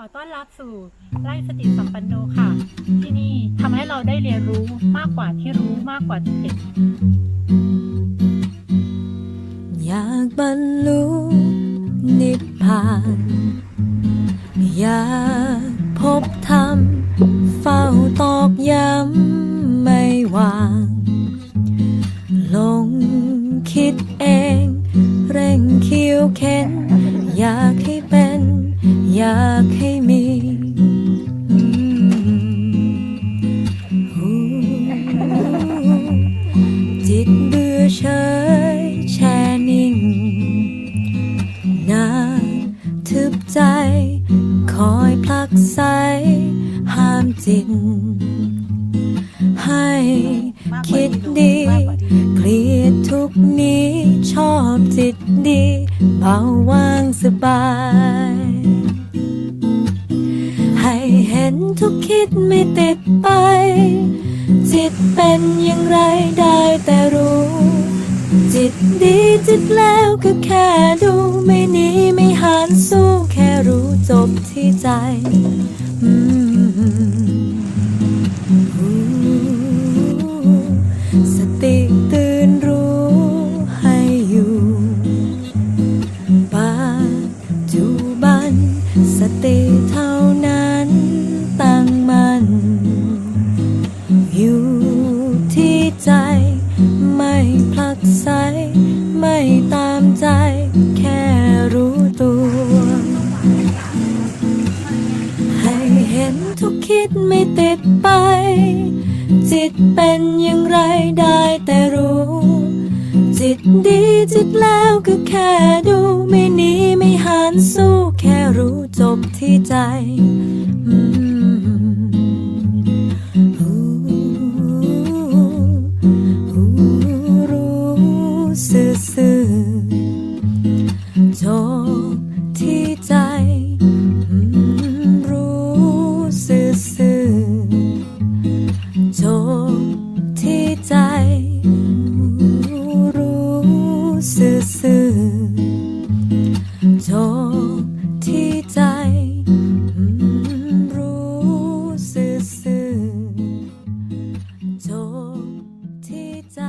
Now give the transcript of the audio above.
ขอต้อนรับสู่ไร่สติสัมปันโนค่ะ ที่นี่ทำให้เราได้เรียนรู้มากกว่าที่รู้มากกว่าที่เห็นอยากบรรลุนิพพานอยากพบธรรมเฝ้าตอกย้ำไม่วาง ลงคิดเอง เร่งคิวเข็น อยากให้เป็น อยาก ใจ คอยผลักไสห้ามจิต ให้คิดดี เครียดทุกนี้ชอบจิตดี เบาว่างสบาย ให้เห็นทุกคิดไม่ติดไป จิตเป็นอย่างไรได้แต่รู้ จิตดีจิตแล้วก็แค่ดูไม่หนี สติตื่นรู้ให้อยู่ปัจจุบัน สติเท่านั้นตั้งมันอยู่ที่ใจ ไม่ผลักไสไม่ตา เห็นทุกคิดไม่ติดไป จิตเป็นอย่างไรได้แต่รู้ จิตดีจิตแล้วก็แค่ดูไม่หนีไม่หันสู้แค่รู้จบที่ใจรู้ซื่อจบที่ โทที่ใจรู้ซื่อโที่ใจ